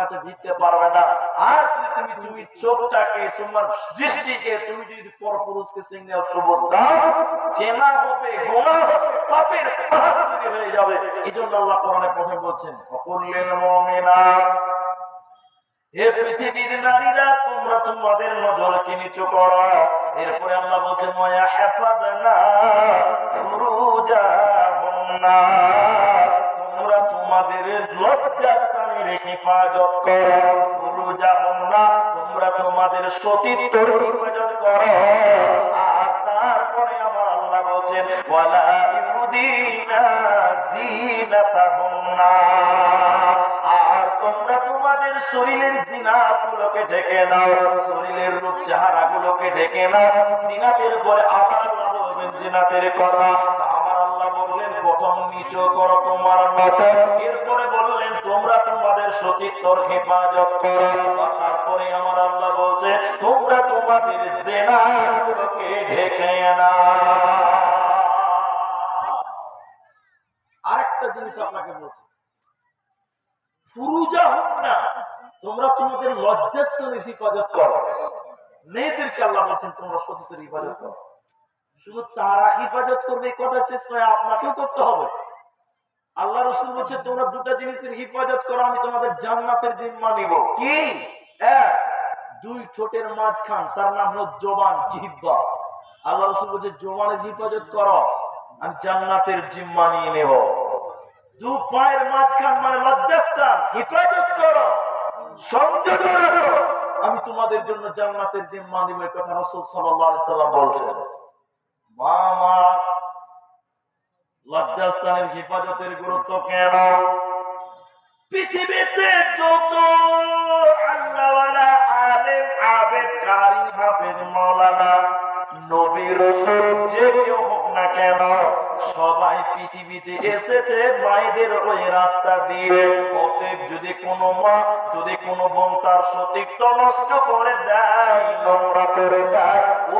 কাছে জিততে পারবে না। আর তুমি তুমি চোখটাকে, তোমার দৃষ্টিকে তুমি যদি পরপুরুষকে সিগন্যাল সবুজ দাও চেনা হবে হবে, পাপের হয়ে যাবে। এই জন্য আল্লাহ কোরআনে প্রথমে বলছেন মুমিনা, হে পৃথিবীর নারীরা, তোমরা তোমাদের নজরকে নিচু করো। এরপরে আল্লাহ বলছে ময়া হেফাদনা ফুরুজাহুন্না তোমরা তোমাদের হেফাজত করো। ফুরুজাহুন্না তোমরা তোমাদের সতীত্বর হেফাজত করো। আর তারপরে আমার আল্লাহ বলছেন আর তোমরা তোমাদের শরীরের জিনা গুলোকে ঢেকে নাও, শরীরের রূপ চেহারা গুলোকে ঢেকে নাও। জিনাতের পরে আবার বলবেন, জিনাতের কথা। বললেন, প্রথম নিচু করো তোমার নজর এরপরে বললেন, তোমরা তোমাদের সতীত্বর হেফাজত করো। তারপরে আমার আল্লাহ বলছে, তোমরা তোমাদের জেনা ঢেকে নাও আরেকটা জিনিস আপনাকে বলছি। হোক না, তোমরা তোমাদের লজ্জাস্থানের হিফাজত করো। মেয়েদেরকে আল্লাহ বলছেন, তোমরা সতীতের হিফাজত করো। শুধু তারা হিফাজত করবে কথা শেষ নয়, আপনাকেও করতে হবে। আল্লাহ রসুল বলছে, তোমরা দুটা জিনিসের হিফাজত করো, আমি তোমাদের জান্নাতের জিম্মা নিব। কি? এক, দুই ঠোঁটের মাঝখান, তার নাম হলো জবান জিহ্বা। আল্লাহ রসুল বলছে, জবানের হিফাজত করো, আমি জান্নাতের জিম্মা নিয়ে নেব। দু পায়ের মাঝখান মানে লজ্জাস্থান, হেফাজত করো রাখো। আমি তোমাদের জন্য জান্নাতের জিম্মা নিব, এই কথা রাসূল আলাইহি সাল্লাম বলছেন। মা মা লজ্জাস্থানের হেফাজতের গুরুত্ব কেন পৃথিবীতে যত আল্লাহওয়ালা আলেম, আবেদ, কারি রসুল, যে হোক না কেন, সবাই পৃথিবীতে এসেছে মায়েদের ওই রাস্তা দিয়ে। অতএব যদি কোনো মা, যদি কোনো বোন তার সতীত্ব নষ্ট করে দেয়, নোংরা করে দেয় ওই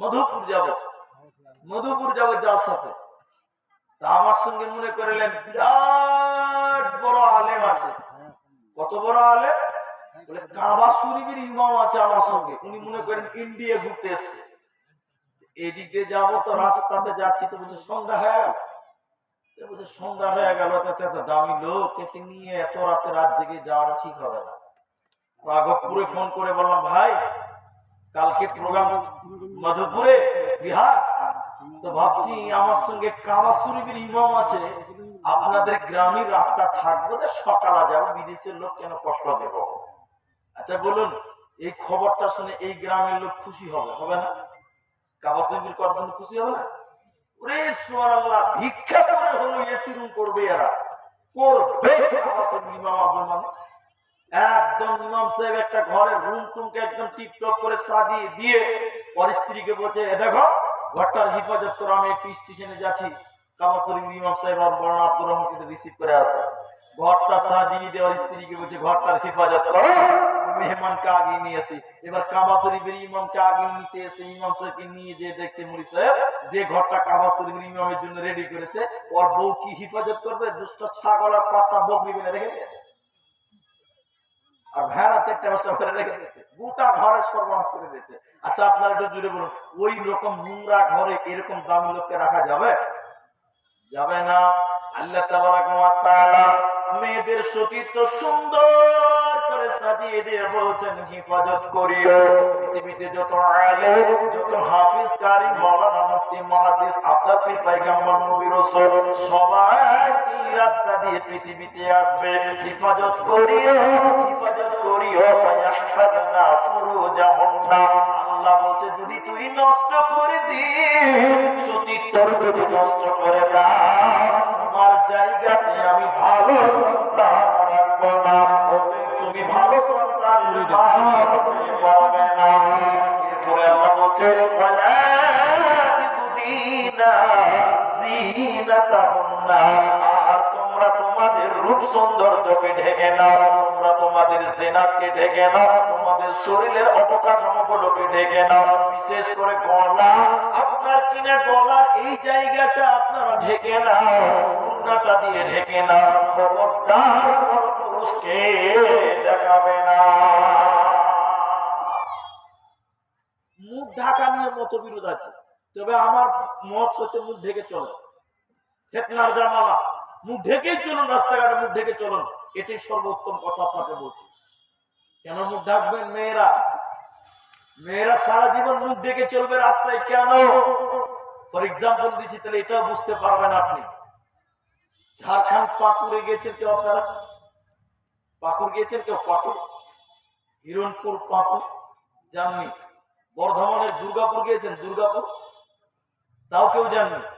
মধুপুর যাব। মধুপুর যাব জালসাতে তা আমার সঙ্গে মনে করিলেন, বিরাট বড় আলেম আছে। কত বড় আলেম? বলে আছে আমার সঙ্গে। উনি মনে করেন ইন্ডিয়া ঘুরতে যাব তো, রাস্তাতে যাচ্ছি তো বলছে, সন্ধ্যা হয়ে বলছে, সন্ধ্যা হয়ে এত দামি নিয়ে এত রাতে রাত জেগে যাওয়াটা ঠিক হবে না। রাঘবপুরে ফোন করে বললাম, ভাই কালকে প্রোগ্রাম মধুপুরে বিহার। তো ভাবছি আমার সঙ্গে কাবা শরীফের ইমাম আছে। আপনাদের গ্রামের রাতটা থাকব তো সকালে যাব, বিদেশের লোক কেন কষ্ট দেব? আচ্ছা বলুন, এই খবরটা শুনে এই গ্রামের লোক খুশি হবে হবে না? কাবা শরীফের কথা শুনে খুশি হবে না? ওরে, সুবহানাল্লাহ, ভিক্ষা করে হলো এসি রুম করবে এরা। করবে কাবা শরীফ ইমাম আব্দুল মানে একদম ইমাম সাহেব একটা রুম টুমকে একদম টিপটপ করে সাজিয়ে দিয়ে ওর স্ত্রীকে বলছে, এ দেখো, ঘরটার হেফাজত করো, আমি একটু স্টেশনে যাচ্ছি। ইমাম সাহেব আব্দুর রিসিভ করে আসে ঘরটা সাজিয়ে দেওয়ার স্ত্রীকে বলছে, ঘরটার করো, মেহমানকে আগিয়ে নিয়ে আসি। এবার কাবা শরীফের ইমামকে আগিয়ে নিতে এসে ইমাম সাহেবকে নিয়ে যে দেখছে মুড়ি সাহেব, যে ঘরটা কাবা শরীফের ইমামের জন্য রেডি করেছে, ওর বউ কি হেফাজত করবে? দুষ্ট ছাগল আর পাঁচটা বকরি বেনে রেখে দিয়েছে। ভেড়া চারটে পাঁচটা করে রেখে দিয়েছে। গোটা সর্বনাশ করে দিয়েছে। আচ্ছা একটু জুড়ে বলুন, ওই রকম নোংরা ঘরে এরকম লোককে রাখা যাবে? যাবে না। আল্লাহ মেয়েদের সুন্দর করে সাজিয়ে দিয়ে বলছেন, হেফাজত করিও। পৃথিবীতে যত আলেম, যত হাফিজ কারি মাওলানা মুহাদ্দিস আপনার রাসূল, সবাই রাস্তা দিয়ে পৃথিবীতে আসবে। হেফাজত করিও হেফাজত করিও ইয়াহফাদনা ফুরুজাহুন্না আল্লাহ বলছে, যদি তুই নষ্ট করে দিস সতীত্বর যদি নষ্ট করে দাও, তোমার জায়গাতে আমি ভালো সন্তান রাখব না। তুমি ভালো সন্তান পারবে না। এরপরে আল্লাহ জিনাতাহুন্না আর রূপ সৌন্দর্যকে ঢেকে নাও, তোমরা তোমাদের জেনাতকে ঢেকে নাও, তোমাদের শরীরের অবকাঠামোগুলোকে ঢেকে নাও। বিশেষ করে গলা, আপনার কিনা গলার এই জায়গাটা আপনারা ঢেকে নাও উন্নাটা দিয়ে ঢেকে নাও। খবরদার পুরুষকে দেখাবে না। মুখ ঢাকা নিয়ে মতবিরোধ আছে। তবে আমার মত হচ্ছে মুখ ঢেকে চলে। ফেতনার জামানা মুখ ঢেকেই চলুন, রাস্তাঘাটে মুখ ঢেকে চলুন। এটাই সর্বোত্তম কথা আপনাকে বলছি। কেন মুখ ঢাকবেন মেয়েরা? মেয়েরা সারা জীবন মুখ ঢেকে চলবে রাস্তায় কেন? ফর এক্সাম্পল দিচ্ছি তাহলে এটাও বুঝতে পারবেন আপনি। ঝাড়খণ্ড পাকুড়ে গেছেন কেউ আপনারা? পাকুড় গিয়েছেন কেউ? পাকুড়? হিরণপুর পাকুড়? জাননি। বর্ধমানের দুর্গাপুর গিয়েছেন দুর্গাপুর? তাও কেউ জাননি।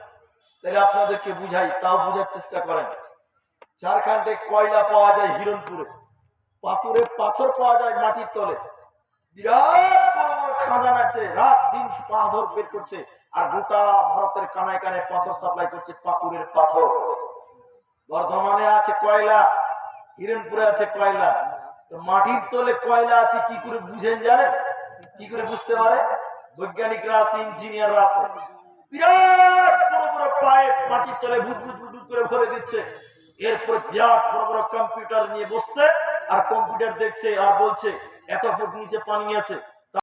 তাহলে আপনাদেরকে বুঝাই, তাও বুঝার চেষ্টা করেন। ঝাড়খণ্ডে কয়লা পাওয়া যায় হিরণপুরে? পাথরে পাথর পাওয়া যায় মাটির তলে। বিরাট রাত দিন আর গোটা ভারতের কানায় কানায় পাথর সাপ্লাই করছে পাথর। বর্ধমানে আছে কয়লা, হিরণপুরে আছে কয়লা। মাটির তলে কয়লা আছে, কি করে বুঝেন জানেন? কি করে বুঝতে পারে? বৈজ্ঞানিকরা আছে, ইঞ্জিনিয়াররা আছে। বিরাট করে ভরে দিচ্ছে। এরপর বড় বড় কম্পিউটার নিয়ে বসছে, আর কম্পিউটার দেখছে আর বলছে, এত ফুট নিচে পানি আছে।